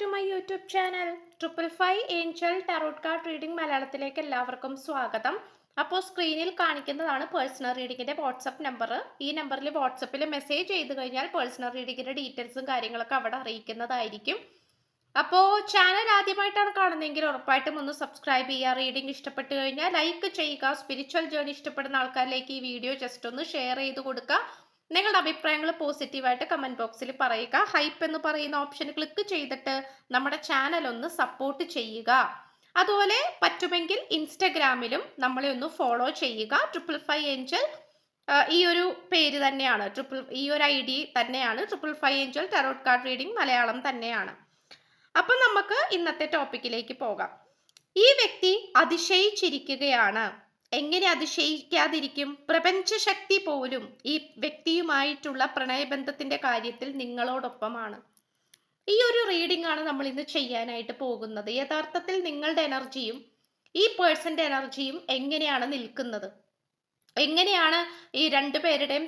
To my YouTube channel triple five angel tarot card reading മലയാളത്തിലേക്ക് എല്ലാവർക്കും സ്വാഗതം. അപ്പോൾ സ്ക്രീനിൽ കാണിക്കുന്നതാണ് പേഴ്സണൽ റീഡിങ്ങിന്റെ വാട്സപ്പ് നമ്പർ ഈ നമ്പറിൽ വാട്സപ്പിൽ മെസ്സേജ് ചെയ്ത് കഴിഞ്ഞാൽ പേഴ്സണൽ റീഡിങ്ങിന്റെ ഡീറ്റെയിൽസും കാര്യങ്ങളൊക്കെ അവിടെ അറിയിക്കുന്നതായിരിക്കും. അപ്പോൾ ചാനൽ ആദ്യമായിട്ടാണ് കാണുന്നതെങ്കിൽ ഉറപ്പായിട്ടും ഒന്ന് സബ്സ്ക്രൈബ് ചെയ്യുക റീഡിംഗ് ഇഷ്ടപ്പെട്ട് കഴിഞ്ഞാൽ ലൈക്ക് ചെയ്യുക സ്പിരിച്വൽ ജേർണി ഇഷ്ടപ്പെടുന്ന ആൾക്കാരിലേക്ക് ഈ വീഡിയോ ജസ്റ്റ് ഒന്ന് ഷെയർ ചെയ്ത് കൊടുക്കുക. നിങ്ങളുടെ അഭിപ്രായങ്ങൾ പോസിറ്റീവായിട്ട് കമന്റ് ബോക്സിൽ പറയുക. ഹൈപ്പ് എന്ന് പറയുന്ന ഓപ്ഷൻ ക്ലിക്ക് ചെയ്തിട്ട് നമ്മുടെ ചാനൽ ഒന്ന് സപ്പോർട്ട് ചെയ്യുക. അതുപോലെ പറ്റുമെങ്കിൽ ഇൻസ്റ്റഗ്രാമിലും നമ്മളെ ഒന്ന് ഫോളോ ചെയ്യുക. ട്രിപ്പിൾ ഫൈവ് ഏഞ്ചൽ ഈ ഒരു പേര് തന്നെയാണ്. ട്രിപ്പിൾ ഈ ഒരു ഐ ഡി തന്നെയാണ്. Triple five angel tarot card reading Malayalam തന്നെയാണ്. അപ്പം നമുക്ക് ഇന്നത്തെ ടോപ്പിക്കിലേക്ക് പോകാം. ഈ വ്യക്തി അതിശയിച്ചിരിക്കുകയാണ്. എങ്ങനെ അതിശയിക്കാതിരിക്കും? പ്രപഞ്ചശക്തി പോലും ഈ വ്യക്തിയുമായിട്ടുള്ള പ്രണയബന്ധത്തിന്റെ കാര്യത്തിൽ നിങ്ങളോടൊപ്പമാണ്. ഈ ഒരു റീഡിംഗ് ആണ് നമ്മൾ ഇന്ന് ചെയ്യാനായിട്ട് പോകുന്നത്. യഥാർത്ഥത്തിൽ നിങ്ങളുടെ എനർജിയും ഈ പേഴ്സന്റെ എനർജിയും എങ്ങനെയാണ് നിൽക്കുന്നത്? എങ്ങനെയാണ് ഈ രണ്ടുപേരുടെയും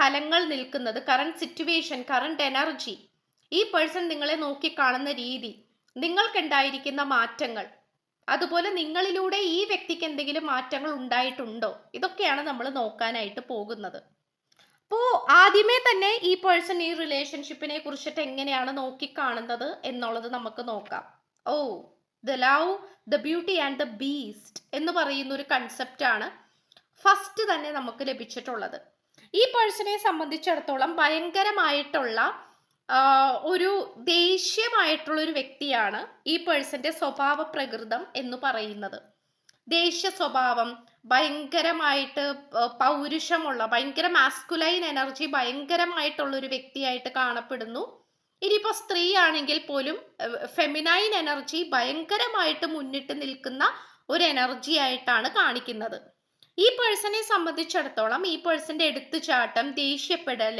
തലങ്ങൾ നിൽക്കുന്നത്? കറണ്ട് സിറ്റുവേഷൻ കറണ്ട് എനർജി ഈ പേഴ്സൺ നിങ്ങളെ നോക്കി കാണുന്ന രീതി. നിങ്ങൾക്കുണ്ടായിരിക്കുന്ന മാറ്റങ്ങൾ. അതുപോലെ നിങ്ങളിലൂടെ ഈ വ്യക്തിക്ക് എന്തെങ്കിലും മാറ്റങ്ങൾ ഉണ്ടായിട്ടുണ്ടോ? ഇതൊക്കെയാണ് നമ്മൾ നോക്കാനായിട്ട് പോകുന്നത്. അപ്പോൾ ആദ്യമേ തന്നെ ഈ പേഴ്സൺ ഈ റിലേഷൻഷിപ്പിനെ കുറിച്ചിട്ട് എങ്ങനെയാണ് നോക്കിക്കാണുന്നത് എന്നുള്ളത് നമുക്ക് നോക്കാം. ഓ the love the beauty and the beast എന്ന് പറയുന്ന ഒരു കൺസെപ്റ്റ് ആണ് ഫസ്റ്റ് തന്നെ നമുക്ക് ലഭിച്ചിട്ടുള്ളത്. ഈ പേഴ്സണെ സംബന്ധിച്ചിടത്തോളം ഭയങ്കരമായിട്ടുള്ള ഒരു ദേഷ്യമായിട്ടുള്ള ഒരു വ്യക്തിയാണ് ഈ പേഴ്സന്റെ സ്വഭാവ പ്രകൃതം എന്ന് പറയുന്നത്. ദേഷ്യ സ്വഭാവം ഭയങ്കരമായിട്ട് പൗരുഷമുള്ള ഭയങ്കര മാസ്കുലൈൻ എനർജി ഭയങ്കരമായിട്ടുള്ള ഒരു വ്യക്തിയായിട്ട് കാണപ്പെടുന്നു. ഇനിയിപ്പോൾ സ്ത്രീ ആണെങ്കിൽ പോലും ഫെമിനൈൻ എനർജി ഭയങ്കരമായിട്ട് മുന്നിട്ട് നിൽക്കുന്ന ഒരു എനർജി ആയിട്ടാണ് കാണിക്കുന്നത്. ഈ പേഴ്സണെ സംബന്ധിച്ചിടത്തോളം ഈ പേഴ്സന്റെ എടുത്തുചാട്ടം ദേഷ്യപ്പെടൽ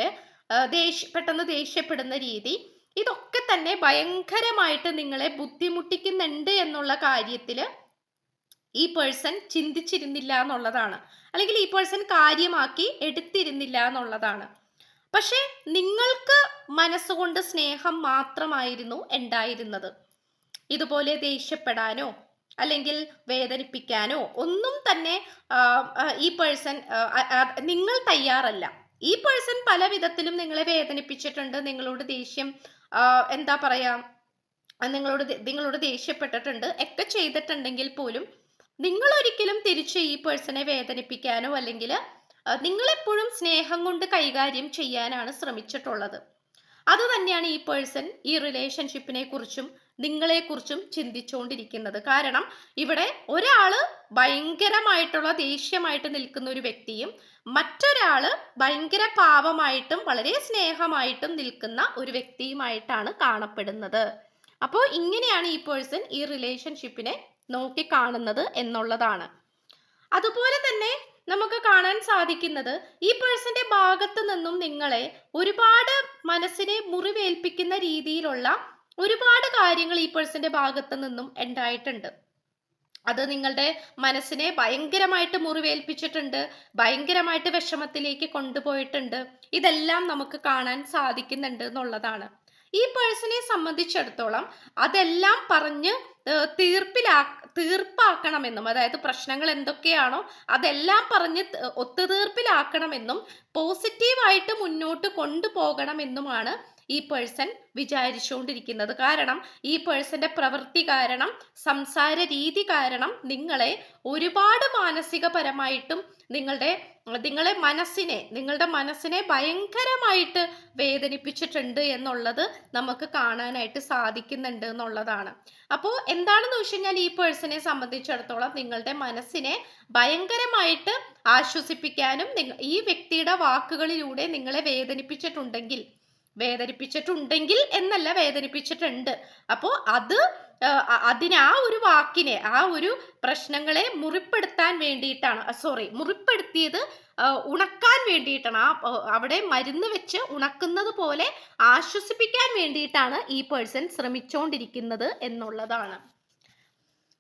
ദേഷ്യ പെട്ടെന്ന് ദേഷ്യപ്പെടുന്ന രീതി. ഇതൊക്കെ തന്നെ ഭയങ്കരമായിട്ട് നിങ്ങളെ ബുദ്ധിമുട്ടിക്കുന്നുണ്ട് എന്നുള്ള കാര്യത്തിൽ ഈ പേഴ്സൺ ചിന്തിച്ചിരുന്നില്ല എന്നുള്ളതാണ്. അല്ലെങ്കിൽ ഈ പേഴ്സൺ കാര്യമാക്കി എടുത്തിരുന്നില്ല എന്നുള്ളതാണ്. പക്ഷേ നിങ്ങൾക്ക് മനസ്സുകൊണ്ട് സ്നേഹം മാത്രമായിരുന്നു ഉണ്ടായിരുന്നത്. ഇതുപോലെ ദേഷ്യപ്പെടാനോ അല്ലെങ്കിൽ വേദനിപ്പിക്കാനോ ഒന്നും തന്നെ ഈ പേഴ്സൺ നിങ്ങൾ തയ്യാറല്ല. ഈ പേഴ്സൺ പല വിധത്തിലും നിങ്ങളെ വേദനിപ്പിച്ചിട്ടുണ്ട് നിങ്ങളോട് ദേഷ്യം എന്താ പറയാ നിങ്ങളോട് നിങ്ങളോട് ദേഷ്യപ്പെട്ടിട്ടുണ്ട് ഒക്കെ ചെയ്തിട്ടുണ്ടെങ്കിൽ പോലും നിങ്ങൾ ഒരിക്കലും തിരിച്ച് ഈ പേഴ്സണെ വേദനിപ്പിക്കാനോ അല്ലെങ്കിൽ നിങ്ങളെപ്പോഴും സ്നേഹം കൊണ്ട് കൈകാര്യം ചെയ്യാനാണ് ശ്രമിച്ചിട്ടുള്ളത്. അത് തന്നെയാണ് ഈ പേഴ്സൺ ഈ റിലേഷൻഷിപ്പിനെ കുറിച്ചും നിങ്ങളെക്കുറിച്ചും ചിന്തിച്ചുകൊണ്ടിരിക്കുന്നത് കാരണം ഇവിടെ ഒരാൾ ഭയങ്കരമായിട്ടുള്ള ദേഷ്യമായിട്ട് നിൽക്കുന്ന ഒരു വ്യക്തിയും മറ്റൊരാൾ ഭയങ്കര പാവമായിട്ടും വളരെ സ്നേഹമായിട്ടും നിൽക്കുന്ന ഒരു വ്യക്തിയുമായിട്ടാണ് കാണപ്പെടുന്നത്. അപ്പോൾ ഇങ്ങനെയാണ് ഈ പേഴ്സൺ ഈ റിലേഷൻഷിപ്പിനെ നോക്കി കാണുന്നത് എന്നുള്ളതാണ്. അതുപോലെ തന്നെ നമുക്ക് കാണാൻ സാധിക്കുന്നത് ഈ പേഴ്സന്റെ ഭാഗത്ത് നിന്നും നിങ്ങളെ ഒരുപാട് മനസ്സിനെ മുറിവേൽപ്പിക്കുന്ന രീതിയിലുള്ള ഒരുപാട് കാര്യങ്ങൾ ഈ പേഴ്സന്റെ ഭാഗത്ത് നിന്നും ഉണ്ടായിട്ടുണ്ട്. അത് നിങ്ങളുടെ മനസ്സിനെ ഭയങ്കരമായിട്ട് മുറിവേൽപ്പിച്ചിട്ടുണ്ട് ഭയങ്കരമായിട്ട് വിഷമത്തിലേക്ക് കൊണ്ടുപോയിട്ടുണ്ട്. ഇതെല്ലാം നമുക്ക് കാണാൻ സാധിക്കുന്നുണ്ട് എന്നുള്ളതാണ്. ഈ പേഴ്സണെ സംബന്ധിച്ചിടത്തോളം അതെല്ലാം പറഞ്ഞ് തീർപ്പിലാ തീർപ്പാക്കണമെന്നും അതായത് പ്രശ്നങ്ങൾ എന്തൊക്കെയാണോ അതെല്ലാം പറഞ്ഞ് ഒത്തുതീർപ്പിലാക്കണമെന്നും പോസിറ്റീവായിട്ട് മുന്നോട്ട് കൊണ്ടുപോകണമെന്നുമാണ് ഈ പേഴ്സൺ വിചാരിച്ചുകൊണ്ടിരിക്കുന്നത്. കാരണം ഈ പേഴ്സന്റെ പ്രവൃത്തി കാരണം സംസാര രീതി കാരണം നിങ്ങളെ ഒരുപാട് മാനസികപരമായിട്ടും നിങ്ങളുടെ നിങ്ങളെ മനസ്സിനെ നിങ്ങളുടെ മനസ്സിനെ ഭയങ്കരമായിട്ട് വേദനിപ്പിച്ചിട്ടുണ്ട് എന്നുള്ളത് നമുക്ക് കാണാനായിട്ട് സാധിക്കുന്നുണ്ട് എന്നുള്ളതാണ്. അപ്പോൾ എന്താണെന്ന് വെച്ച് കഴിഞ്ഞാൽ ഈ പേഴ്സണെ സംബന്ധിച്ചിടത്തോളം നിങ്ങളുടെ മനസ്സിനെ ഭയങ്കരമായിട്ട് ആശ്വസിപ്പിക്കാനും ഈ വ്യക്തിയുടെ വാക്കുകളിലൂടെ നിങ്ങളെ വേദനിപ്പിച്ചിട്ടുണ്ടെങ്കിൽ വേദനിപ്പിച്ചിട്ടുണ്ടെങ്കിൽ എന്നല്ല വേദനിപ്പിച്ചിട്ടുണ്ട്. അപ്പോൾ അത് അതിന് ആ ഒരു വാക്കിനെ ആ ഒരു പ്രശ്നങ്ങളെ മുറിപ്പെടുത്താൻ വേണ്ടിയിട്ടാണ് സോറി മുറിപ്പെടുത്തിയത് ഉണക്കാൻ വേണ്ടിയിട്ടാണ്. ആ അവിടെ മരുന്ന് വെച്ച് ഉണക്കുന്നത് പോലെ ആശ്വസിപ്പിക്കാൻ വേണ്ടിയിട്ടാണ് ഈ പേഴ്സൺ ശ്രമിച്ചുകൊണ്ടിരിക്കുന്നത് എന്നുള്ളതാണ്.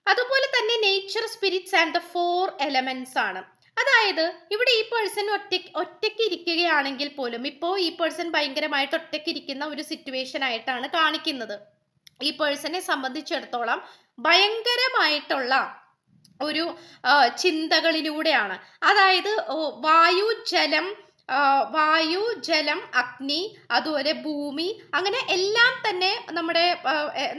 അതുപോലെ തന്നെ nature spirits and the four elements ആണ്. അതായത് ഇവിടെ ഈ പേഴ്സൺ ഒറ്റ ഒറ്റയ്ക്ക് ഇരിക്കുകയാണെങ്കിൽ പോലും ഇപ്പോൾ ഈ പേഴ്സൺ ഭയങ്കരമായിട്ട് ഒറ്റയ്ക്ക് ഇരിക്കുന്ന ഒരു സിറ്റുവേഷൻ ആയിട്ടാണ് കാണിക്കുന്നത്. ഈ പേഴ്സണെ സംബന്ധിച്ചിടത്തോളം ഭയങ്കരമായിട്ടുള്ള ഒരു ചിന്തകളിലൂടെയാണ്. അതായത് വായു ജലം വായു ജലം അഗ്നി അതുപോലെ ഭൂമി അങ്ങനെ എല്ലാം തന്നെ നമ്മുടെ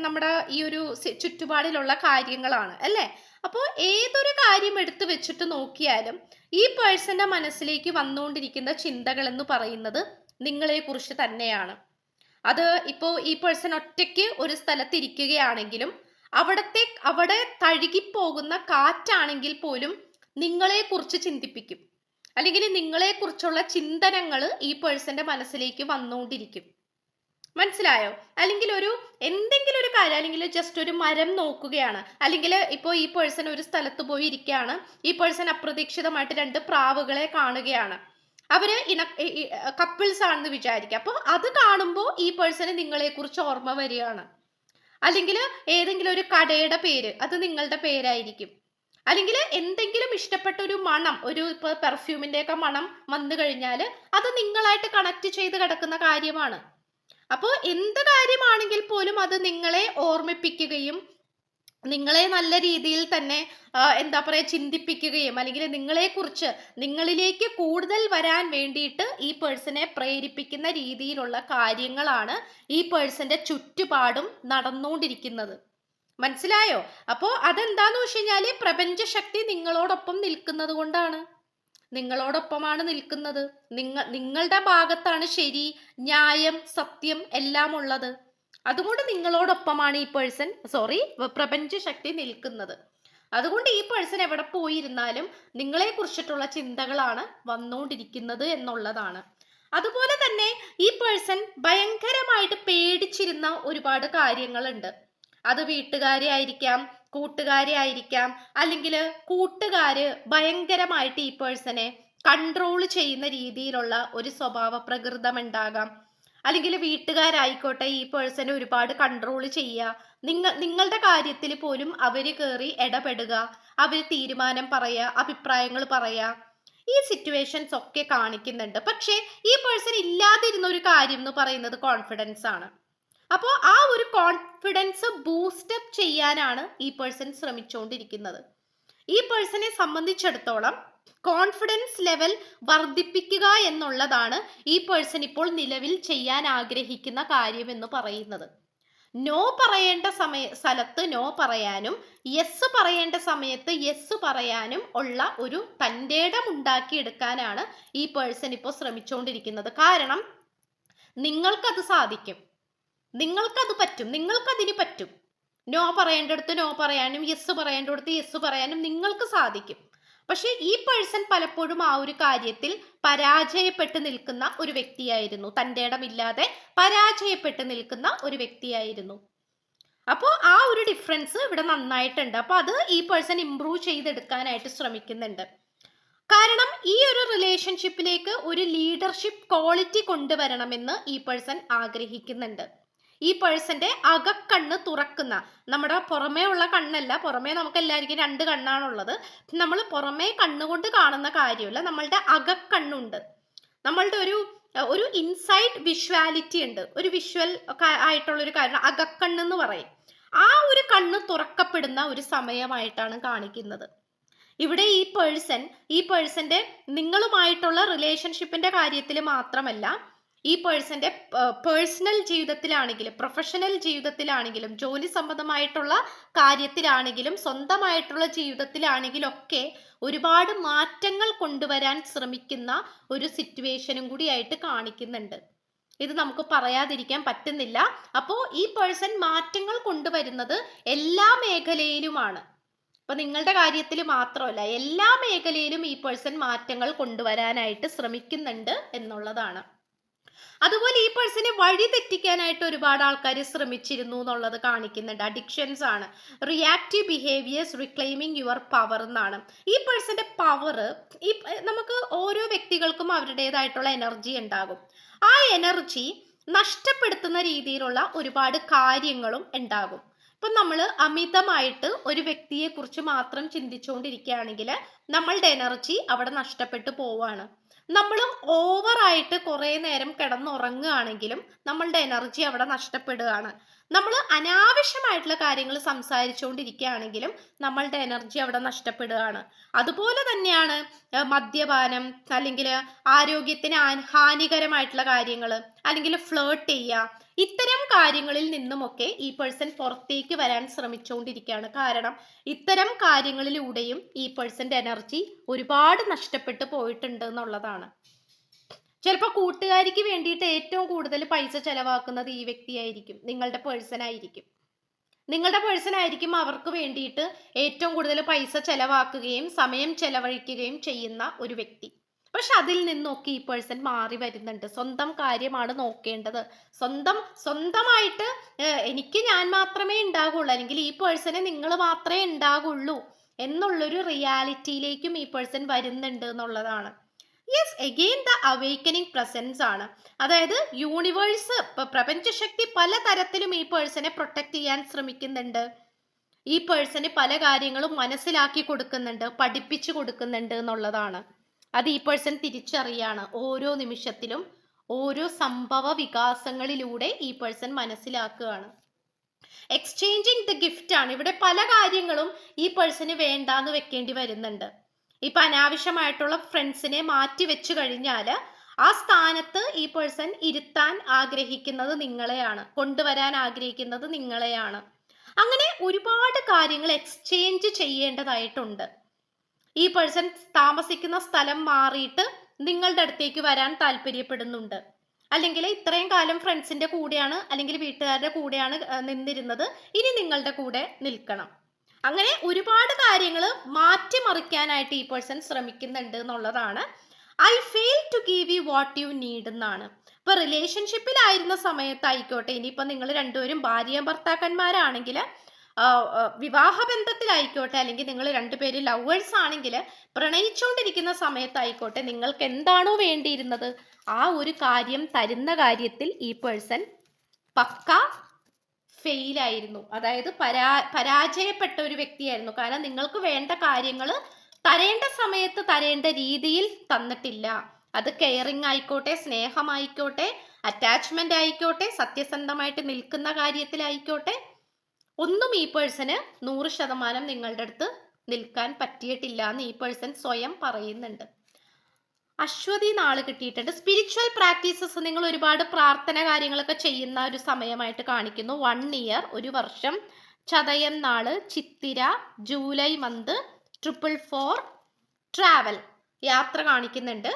നമ്മുടെ ഈ ഒരു ചുറ്റുപാടിലുള്ള കാര്യങ്ങളാണ് അല്ലേ? അപ്പോൾ ഏതൊരു കാര്യം എടുത്തു വെച്ചിട്ട് നോക്കിയാലും ഈ പേഴ്സന്റെ മനസ്സിലേക്ക് വന്നുകൊണ്ടിരിക്കുന്ന ചിന്തകൾ എന്ന് പറയുന്നത് നിങ്ങളെ കുറിച്ച് തന്നെയാണ്. അത് ഇപ്പോൾ ഈ പേഴ്സൺ ഒറ്റയ്ക്ക് ഒരു സ്ഥലത്ത് ഇരിക്കുകയാണെങ്കിലും അവിടത്തെ അവിടെ തഴുകിപ്പോകുന്ന കാറ്റാണെങ്കിൽ പോലും നിങ്ങളെ കുറിച്ച് ചിന്തിപ്പിക്കും. അല്ലെങ്കിൽ നിങ്ങളെ കുറിച്ചുള്ള ചിന്തനങ്ങൾ ഈ പേഴ്സന്റെ മനസ്സിലേക്ക് വന്നുകൊണ്ടിരിക്കും. മനസ്സിലായോ? അല്ലെങ്കിൽ ഒരു എന്തെങ്കിലും ഒരു കാര്യം അല്ലെങ്കിൽ ജസ്റ്റ് ഒരു മരം നോക്കുകയാണ്. അല്ലെങ്കിൽ ഇപ്പോൾ ഈ പേഴ്സൺ ഒരു സ്ഥലത്ത് പോയി ഇരിക്കുകയാണ്. ഈ പേഴ്സൺ അപ്രതീക്ഷിതമായിട്ട് രണ്ട് പ്രാവുകളെ കാണുകയാണ്. അവർ ഇണ കപ്പിൾസ് ആണെന്ന് വിചാരിക്കുക. അപ്പോൾ അത് കാണുമ്പോൾ ഈ പേഴ്സണ് നിങ്ങളെക്കുറിച്ച് ഓർമ്മ വരികയാണ്. അല്ലെങ്കിൽ ഏതെങ്കിലും ഒരു കടയുടെ പേര് അത് നിങ്ങളുടെ പേരായിരിക്കും. അല്ലെങ്കിൽ എന്തെങ്കിലും ഇഷ്ടപ്പെട്ട ഒരു മണം ഒരു ഇപ്പോൾ പെർഫ്യൂമിന്റെയൊക്കെ മണം വന്നു കഴിഞ്ഞാൽ അത് നിങ്ങളായിട്ട് കണക്ട് ചെയ്ത് കിടക്കുന്ന കാര്യമാണ്. അപ്പോൾ എന്ത് കാര്യമാണെങ്കിൽ പോലും അത് നിങ്ങളെ ഓർമ്മിപ്പിക്കുകയും നിങ്ങളെ നല്ല രീതിയിൽ തന്നെ എന്താ പറയുക ചിന്തിപ്പിക്കുകയും അല്ലെങ്കിൽ നിങ്ങളെക്കുറിച്ച് നിങ്ങളിലേക്ക് കൂടുതൽ വരാൻ വേണ്ടിയിട്ട് ഈ പേഴ്സണെ പ്രേരിപ്പിക്കുന്ന രീതിയിലുള്ള കാര്യങ്ങളാണ് ഈ പേഴ്സന്റെ ചുറ്റുപാടും നടന്നുകൊണ്ടിരിക്കുന്നത്. മനസ്സിലായോ? അപ്പോൾ അതെന്താന്ന് വെച്ച് കഴിഞ്ഞാൽ പ്രപഞ്ചശക്തി നിങ്ങളോടൊപ്പം നിൽക്കുന്നത് കൊണ്ടാണ്. നിങ്ങളോടൊപ്പമാണ് നിൽക്കുന്നത്. നിങ്ങൾ നിങ്ങളുടെ ഭാഗത്താണ് ശരി ന്യായം സത്യം എല്ലാം ഉള്ളത് അതുകൊണ്ട് നിങ്ങളോടൊപ്പമാണ് ഈ പേഴ്സൺ സോറി പ്രപഞ്ച ശക്തി നിൽക്കുന്നത്. അതുകൊണ്ട് ഈ പേഴ്സൺ എവിടെ പോയിരുന്നാലും നിങ്ങളെ കുറിച്ചിട്ടുള്ള ചിന്തകളാണ് വന്നുകൊണ്ടിരിക്കുന്നത് എന്നുള്ളതാണ്. അതുപോലെ തന്നെ ഈ പേഴ്സൺ ഭയങ്കരമായിട്ട് പേടിച്ചിരുന്ന ഒരുപാട് കാര്യങ്ങളുണ്ട്. അത് വീട്ടുകാരെ ആയിരിക്കാം കൂട്ടുകാരെ ആയിരിക്കാം. അല്ലെങ്കിൽ കൂട്ടുകാര് ഭയങ്കരമായിട്ട് ഈ പേഴ്സണെ കൺട്രോൾ ചെയ്യുന്ന രീതിയിലുള്ള ഒരു സ്വഭാവ പ്രകൃതം ഉണ്ടാകാം. അല്ലെങ്കിൽ വീട്ടുകാരായിക്കോട്ടെ ഈ പേഴ്സണെ ഒരുപാട് കൺട്രോൾ ചെയ്യുക. നിങ്ങൾ നിങ്ങളുടെ കാര്യത്തിൽ പോലും അവർ കയറി ഇടപെടുക. അവർ തീരുമാനം പറയുക അഭിപ്രായങ്ങൾ പറയുക. ഈ സിറ്റുവേഷൻസ് ഒക്കെ കാണിക്കുന്നുണ്ട്. പക്ഷേ ഈ പേഴ്സൺ ഇല്ലാതിരുന്ന ഒരു കാര്യം എന്ന് പറയുന്നത് കോൺഫിഡൻസ് ആണ്. അപ്പോൾ ആ ഒരു കോൺഫിഡൻസ് ബൂസ്റ്റപ്പ് ചെയ്യാനാണ് ഈ പേഴ്സൺ ശ്രമിച്ചുകൊണ്ടിരിക്കുന്നത് ഈ പേഴ്സണെ സംബന്ധിച്ചിടത്തോളം കോൺഫിഡൻസ് ലെവൽ വർദ്ധിപ്പിക്കുക എന്നുള്ളതാണ് ഈ പേഴ്സൺ ഇപ്പോൾ നിലവിൽ ചെയ്യാൻ ആഗ്രഹിക്കുന്ന കാര്യം എന്ന് പറയുന്നത്. നോ പറയേണ്ട സമയ സ്ഥലത്ത് നോ പറയാനും യെസ് പറയേണ്ട സമയത്ത് യെസ് പറയാനും ഉള്ള ഒരു തന്റെ ഇടം ഉണ്ടാക്കിയെടുക്കാനാണ് ഈ പേഴ്സൺ ഇപ്പോൾ ശ്രമിച്ചുകൊണ്ടിരിക്കുന്നത് കാരണം നിങ്ങൾക്കത് സാധിക്കും. നിങ്ങൾക്കത് പറ്റും. നിങ്ങൾക്കതിന് പറ്റും. നോ പറയേണ്ടടുത്ത് നോ പറയാനും യെസ് പറയേണ്ടടുത്ത് യെസ് പറയാനും നിങ്ങൾക്ക് സാധിക്കും. പക്ഷേ ഈ പേഴ്സൺ പലപ്പോഴും ആ ഒരു കാര്യത്തിൽ പരാജയപ്പെട്ട് നിൽക്കുന്ന ഒരു വ്യക്തിയായിരുന്നു. തന്റെ ഇടമില്ലാതെ പരാജയപ്പെട്ട് നിൽക്കുന്ന ഒരു വ്യക്തിയായിരുന്നു. അപ്പോൾ ആ ഒരു ഡിഫറൻസ് ഇവിടെ നന്നായിട്ടുണ്ട്. അപ്പോൾ അത് ഈ പേഴ്സൺ ഇമ്പ്രൂവ് ചെയ്തെടുക്കാനായിട്ട് ശ്രമിക്കുന്നുണ്ട്. കാരണം ഈ ഒരു റിലേഷൻഷിപ്പിലേക്ക് ഒരു ലീഡർഷിപ്പ് ക്വാളിറ്റി കൊണ്ടുവരണമെന്ന് ഈ പേഴ്സൺ ആഗ്രഹിക്കുന്നുണ്ട്. ഈ പേഴ്സന്റെ അകക്കണ്ണ് തുറക്കുന്ന. നമ്മുടെ പുറമേ ഉള്ള കണ്ണല്ല പുറമേ നമുക്ക് എല്ലാവർക്കും രണ്ട് കണ്ണാണുള്ളത്. നമ്മൾ പുറമേ കണ്ണുകൊണ്ട് കാണുന്ന കാര്യമല്ല നമ്മളുടെ അകക്കണ്ണുണ്ട്. നമ്മളുടെ ഒരു ഒരു ഇൻസൈഡ് വിഷ്വാലിറ്റി ഉണ്ട്. ഒരു വിഷ്വൽ ആയിട്ടുള്ള ഒരു കാര്യം അകക്കണ്ണ് എന്ന് പറയും. ആ ഒരു കണ്ണ് തുറക്കപ്പെടുന്ന ഒരു സമയമായിട്ടാണ് കാണിക്കുന്നത്. ഇവിടെ ഈ പേഴ്സൺ ഈ പേഴ്സന്റെ നിങ്ങളുമായിട്ടുള്ള റിലേഷൻഷിപ്പിന്റെ കാര്യത്തിൽ മാത്രമല്ല ഈ പേഴ്സന്റെ പേഴ്സണൽ ജീവിതത്തിലാണെങ്കിലും പ്രൊഫഷണൽ ജീവിതത്തിലാണെങ്കിലും ജോലി സംബന്ധമായിട്ടുള്ള കാര്യത്തിലാണെങ്കിലും സ്വന്തമായിട്ടുള്ള ജീവിതത്തിലാണെങ്കിലും ഒക്കെ ഒരുപാട് മാറ്റങ്ങൾ കൊണ്ടുവരാൻ ശ്രമിക്കുന്ന ഒരു സിറ്റുവേഷനും കൂടിയായിട്ട് കാണിക്കുന്നുണ്ട്. ഇത് നമുക്ക് പറയാതിരിക്കാൻ പറ്റുന്നില്ല. അപ്പോൾ ഈ പേഴ്സൺ മാറ്റങ്ങൾ കൊണ്ടുവരുന്നത് എല്ലാ മേഖലയിലുമാണ്. അപ്പൊ നിങ്ങളുടെ കാര്യത്തിൽ മാത്രമല്ല എല്ലാ മേഖലയിലും ഈ പേഴ്സൺ മാറ്റങ്ങൾ കൊണ്ടുവരാനായിട്ട് ശ്രമിക്കുന്നുണ്ട് എന്നുള്ളതാണ്. അതുപോലെ ഈ പേഴ്സണെ വഴി തെറ്റിക്കാനായിട്ട് ഒരുപാട് ആൾക്കാർ ശ്രമിച്ചിരുന്നു എന്നുള്ളത് കാണിക്കുന്നുണ്ട്. അഡിക്ഷൻസ് ആണ്. Reactive behaviours reclaiming your power എന്നാണ്. ഈ പേഴ്സന്റെ പവർ ഈ നമുക്ക് ഓരോ വ്യക്തികൾക്കും അവരുടേതായിട്ടുള്ള എനർജി ഉണ്ടാകും. ആ എനർജി നഷ്ടപ്പെടുത്തുന്ന രീതിയിലുള്ള ഒരുപാട് കാര്യങ്ങളും ഉണ്ടാകും. ഇപ്പം നമ്മൾ അമിതമായിട്ട് ഒരു വ്യക്തിയെ കുറിച്ച് മാത്രം ചിന്തിച്ചുകൊണ്ടിരിക്കുകയാണെങ്കിൽ നമ്മളുടെ എനർജി അവിടെ നഷ്ടപ്പെട്ടു പോവാണ് നമ്മൾ ഓവറായിട്ട് കുറേ നേരം കിടന്നുറങ്ങുകയാണെങ്കിലും നമ്മളുടെ എനർജി അവിടെ നഷ്ടപ്പെടുകയാണ്. നമ്മൾ അനാവശ്യമായിട്ടുള്ള കാര്യങ്ങൾ സംസാരിച്ചുകൊണ്ടിരിക്കുകയാണെങ്കിലും നമ്മളുടെ എനർജി അവിടെ നഷ്ടപ്പെടുകയാണ്. അതുപോലെ തന്നെയാണ് മദ്യപാനം അല്ലെങ്കിൽ ആരോഗ്യത്തിന് ഹാനികരമായിട്ടുള്ള കാര്യങ്ങൾ അല്ലെങ്കിൽ ഫ്ലേർട്ട് ചെയ്യുക ഇത്തരം കാര്യങ്ങളിൽ നിന്നുമൊക്കെ ഈ പേഴ്സൺ പുറത്തേക്ക് വരാൻ ശ്രമിച്ചുകൊണ്ടിരിക്കുകയാണ് കാരണം ഇത്തരം കാര്യങ്ങളിലൂടെയും ഈ പേഴ്സന്റെ എനർജി ഒരുപാട് നഷ്ടപ്പെട്ടു പോയിട്ടുണ്ട് എന്നുള്ളതാണ്. ചിലപ്പോൾ കൂട്ടുകാരിക്ക് വേണ്ടിയിട്ട് ഏറ്റവും കൂടുതൽ പൈസ ചെലവാക്കുന്നത് ഈ വ്യക്തിയായിരിക്കും നിങ്ങളുടെ പേഴ്സൺ ആയിരിക്കും. നിങ്ങളുടെ പേഴ്സൺ ആയിരിക്കും അവർക്ക് വേണ്ടിയിട്ട് ഏറ്റവും കൂടുതൽ പൈസ ചെലവാക്കുകയും സമയം ചെലവഴിക്കുകയും ചെയ്യുന്ന ഒരു വ്യക്തി. പക്ഷെ അതിൽ നിന്നൊക്കെ ഈ പേഴ്സൺ മാറി വരുന്നുണ്ട്. സ്വന്തം കാര്യമാണ് നോക്കേണ്ടത്. സ്വന്തം സ്വന്തമായിട്ട് എനിക്ക് ഞാൻ മാത്രമേ ഉണ്ടാകുള്ളൂ അല്ലെങ്കിൽ ഈ പേഴ്സനെ നിങ്ങൾ മാത്രമേ ഉണ്ടാകുള്ളൂ എന്നുള്ളൊരു റിയാലിറ്റിയിലേക്കും ഈ പേഴ്സൺ വരുന്നുണ്ട് എന്നുള്ളതാണ്. Yes again the awakening presence ആണ്. അതായത് യൂണിവേഴ്സ് പ്രപഞ്ചശക്തി പല തരത്തിലും ഈ പേഴ്സണെ പ്രൊട്ടക്ട് ചെയ്യാൻ ശ്രമിക്കുന്നുണ്ട്. ഈ പേഴ്സണ് പല കാര്യങ്ങളും മനസ്സിലാക്കി കൊടുക്കുന്നുണ്ട് പഠിപ്പിച്ചു കൊടുക്കുന്നുണ്ട് എന്നുള്ളതാണ്. അത് ഈ പേഴ്സൺ തിരിച്ചറിയാണ്. ഓരോ നിമിഷത്തിലും ഓരോ സംഭവ വികാസങ്ങളിലൂടെ ഈ പേഴ്സൺ മനസ്സിലാക്കുകയാണ്. എക്സ്ചേഞ്ചിങ് ദ ഗിഫ്റ്റ് ആണ്. ഇവിടെ പല കാര്യങ്ങളും ഈ പേഴ്സന് വേണ്ടാന്ന് വെക്കേണ്ടി വരുന്നുണ്ട്. ഇപ്പൊ അനാവശ്യമായിട്ടുള്ള ഫ്രണ്ട്സിനെ മാറ്റി വെച്ചു കഴിഞ്ഞാൽ ആ സ്ഥാനത്ത് ഈ പേഴ്സൺ ഇരുത്താൻ ആഗ്രഹിക്കുന്നത് നിങ്ങളെയാണ്. കൊണ്ടുവരാൻ ആഗ്രഹിക്കുന്നത് നിങ്ങളെയാണ്. അങ്ങനെ ഒരുപാട് കാര്യങ്ങൾ എക്സ്ചേഞ്ച് ചെയ്യേണ്ടതായിട്ടുണ്ട്. ഈ പേഴ്സൺ താമസിക്കുന്ന സ്ഥലം മാറിയിട്ട് നിങ്ങളുടെ അടുത്തേക്ക് വരാൻ താല്പര്യപ്പെടുന്നുണ്ട്. അല്ലെങ്കിൽ ഇത്രയും കാലം ഫ്രണ്ട്സിന്റെ കൂടെയാണ് അല്ലെങ്കിൽ വീട്ടുകാരുടെ കൂടെയാണ് നിന്നിരുന്നത്. ഇനി നിങ്ങളുടെ കൂടെ നിൽക്കണം. അങ്ങനെ ഒരുപാട് കാര്യങ്ങൾ മാറ്റിമറിക്കാനായിട്ട് ഈ പേഴ്സൺ ശ്രമിക്കുന്നുണ്ട് എന്നുള്ളതാണ്. I fail to give you what you need എന്നാണ്. ഇപ്പൊ റിലേഷൻഷിപ്പിലായിരുന്ന സമയത്തായിക്കോട്ടെ. ഇനിയിപ്പോ നിങ്ങൾ രണ്ടുപേരും ഭാര്യ ഭർത്താക്കന്മാരാണെങ്കിൽ വിവാഹ ബന്ധത്തിലായിക്കോട്ടെ അല്ലെങ്കിൽ നിങ്ങൾ രണ്ടുപേര് ലവേഴ്സ് ആണെങ്കിൽ പ്രണയിച്ചുകൊണ്ടിരിക്കുന്ന സമയത്തായിക്കോട്ടെ നിങ്ങൾക്ക് എന്താണോ വേണ്ടിയിരുന്നത് ആ ഒരു കാര്യം തരുന്ന കാര്യത്തിൽ ഈ പേഴ്സൺ പക്ക ഫെയിലായിരുന്നു അതായത് പരാ പരാജയപ്പെട്ട ഒരു വ്യക്തിയായിരുന്നു. കാരണം നിങ്ങൾക്ക് വേണ്ട കാര്യങ്ങൾ തരേണ്ട സമയത്ത് തരേണ്ട രീതിയിൽ തന്നിട്ടില്ല. അത് കെയറിങ് ആയിക്കോട്ടെ സ്നേഹമായിക്കോട്ടെ അറ്റാച്ച്മെന്റ് ആയിക്കോട്ടെ സത്യസന്ധമായിട്ട് നിൽക്കുന്ന കാര്യത്തിലായിക്കോട്ടെ ഒന്നും ഈ പേഴ്സന് നൂറ് ശതമാനം നിങ്ങളുടെ അടുത്ത് നിൽക്കാൻ പറ്റിയിട്ടില്ല എന്ന് ഈ പേഴ്സൺ സ്വയം പറയുന്നുണ്ട്. അശ്വതി നാൾ കിട്ടിയിട്ടുണ്ട്. സ്പിരിച്വൽ പ്രാക്ടീസസ് നിങ്ങൾ ഒരുപാട് പ്രാർത്ഥന കാര്യങ്ങളൊക്കെ ചെയ്യുന്ന ഒരു സമയമായിട്ട് കാണിക്കുന്നു. വൺ ഇയർ ഒരു വർഷം ചതയം നാൾ ചിത്തിര July month triple four travel യാത്ര കാണിക്കുന്നുണ്ട്.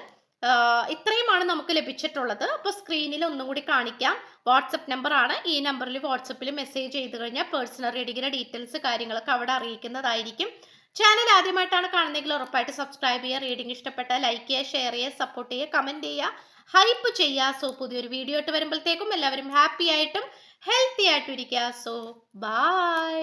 ഇത്രയുമാണ് നമുക്ക് ലഭിച്ചിട്ടുള്ളത്. അപ്പോൾ സ്ക്രീനിൽ ഒന്നും കൂടി കാണിക്കാം. വാട്സപ്പ് ആണ്. ഈ നമ്പറിൽ വാട്സപ്പിൽ മെസ്സേജ് ചെയ്ത് കഴിഞ്ഞാൽ പേഴ്സണൽ റീഡിങ്ങിന്റെ ഡീറ്റെയിൽസ് കാര്യങ്ങളൊക്കെ അവിടെ അറിയിക്കുന്നതായിരിക്കും. ചാനൽ ആദ്യമായിട്ടാണ് കാണുന്നതെങ്കിൽ ഉറപ്പായിട്ട് സബ്സ്ക്രൈബ് ചെയ്യുക റീഡിംഗ് ഇഷ്ടപ്പെട്ട ലൈക്ക് ചെയ്യുക ഷെയർ ചെയ്യുക സപ്പോർട്ട് ചെയ്യുക കമന്റ് ചെയ്യുക ഹൈപ്പ് ചെയ്യുക. സോ പുതിയൊരു വീഡിയോ ആയിട്ട് വരുമ്പോഴത്തേക്കും എല്ലാവരും ഹാപ്പി ആയിട്ടും ഹെൽത്തി ആയിട്ടും ഇരിക്കുക. So by